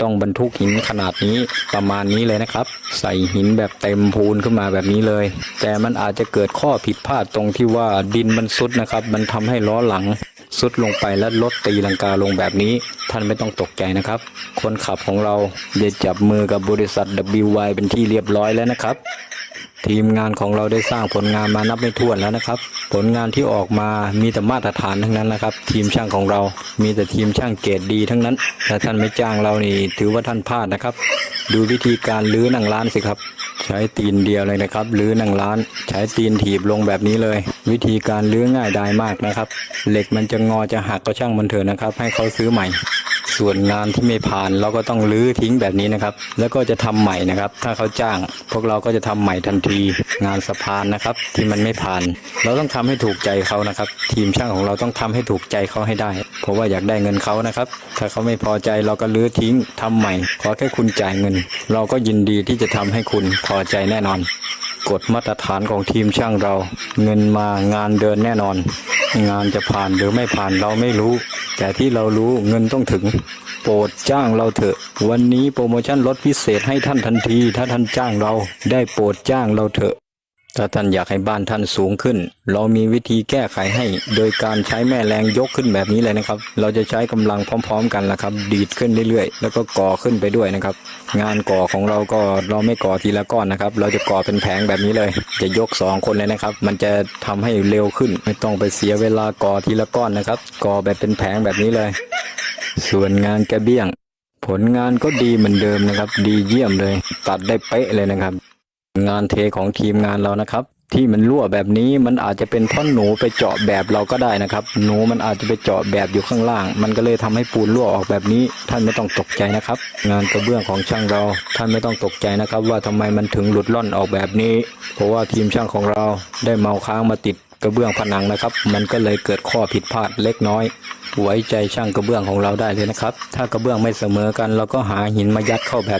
ต้องบรรทุกหินขนาดนี้ประมาณนี้เลยนะครับ ใส่หินแบบเต็มพูนขึ้นมาแบบนี้เลย แต่มันอาจจะเกิดข้อผิดพลาดตรงที่ว่าดินมันซุดนะครับ มันทำให้ล้อหลังซุดลงไปและรถตีลังกาลงแบบนี้ ท่านไม่ต้องตกใจนะครับ คนขับของเราได้จับมือกับบริษัท WY เป็นที่เรียบร้อยแล้วนะครับ ทีมงานของเราได้สร้างผลงานมานับไม่ถ้วนแล้วนะครับ ผลงานที่ออกมามีแต่มาตรฐานทั้งนั้นนะครับ ทีมช่างของเรามีแต่ทีมช่างเกรดดีทั้งนั้นถ้าท่านไม่จ้างเรานี่ถือว่าท่านพลาดนะครับ ดูวิธีการลื้อหนังร้านสิครับ ใช้ตีนเดียวเลยนะครับลื้อหนังร้าน ใช้ตีนถีบลงแบบนี้เลย วิธีการลื้อง่ายดายมากนะครับ เหล็กมันจะงอจะหักก็ช่างมันเถอะนะครับ ให้เขาซื้อใหม่ ส่วนงานที่ไม่ผ่านเราก็ต้องลื้อทิ้งแบบนี้นะครับ แล้วก็จะทำใหม่นะครับ ถ้าเขาจ้าง พวกเราก็จะทำใหม่ทันทีงานสะพานนะครับ ที่มันไม่ผ่าน เราต้องทำให้ถูกใจเขานะครับ ทีมช่างของเราต้องทำให้ถูกใจเขาให้ได้ เพราะว่าอยากได้เงินเขานะครับ ถ้าเขาไม่พอใจเราก็ลื้อทิ้งทำใหม่ ขอแค่คุณจ่ายเงิน เราก็ยินดีที่จะทำให้คุณพอใจแน่นอนกฎมาตรฐานของทีมช่างเรา เงินมางานเดินแน่นอน งานจะผ่านหรือไม่ผ่านเราไม่รู้ แต่ที่เรารู้เงินต้องถึง โปรดจ้างเราเถอะ วันนี้โปรโมชั่นลดพิเศษให้ท่านทันที ถ้าท่านจ้างเราได้โปรดจ้างเราเถอะ ถ้าท่านอยากให้บ้านท่านสูงขึ้น เรามีวิธีแก้ไขให้ โดยการใช้แม่แรงยกขึ้นแบบนี้เลยนะครับ เราจะใช้กำลังพร้อม ๆ กันละครับ ดีดขึ้นเรื่อยๆ แล้วก็ก่อขึ้นไปด้วยนะครับ งานก่อของเราก็เราไม่ก่อทีละก้อนนะครับ เราจะก่อเป็นแผงแบบนี้เลย จะยกสองคนเลยนะครับ มันจะทำให้เร็วขึ้น ไม่ต้องไปเสียเวลาก่อทีละก้อนนะครับ ก่อแบบเป็นแผงแบบนี้เลย ส่วนงานกระเบี้ยง ผลงานก็ดีเหมือนเดิมนะครับ ดีเยี่ยมเลย ตัดได้เป๊ะเลยนะครับ งานเทของทีมงานเรานะครับ ที่มันรั่วแบบนี้มันอาจจะเป็นเพ่อหนูไปเจาะแบบเราก็ได้นะครับ หนูมันอาจจะไปเจาะแบบอยู่ข้างล่าง มันก็เลยทำให้ปูนรั่วออกแบบนี้ ท่านไม่ต้องตกใจนะครับ งานกระเบื้องของช่างเรา ท่านไม่ต้องตกใจนะครับ ว่าทำไมมันถึงหลุดล่อนออกแบบนี้ เพราะว่าทีมช่างของเราได้เมาค้างมาติดกระเบื้องผนังนะครับ มันก็เลยเกิดข้อผิดพลาดเล็กน้อย ไว้ใจช่างกระเบื้องของเราได้เลยนะครับ ถ้ากระเบื้องไม่เสมอกันเราก็หาหินมายัดเข้าแบบ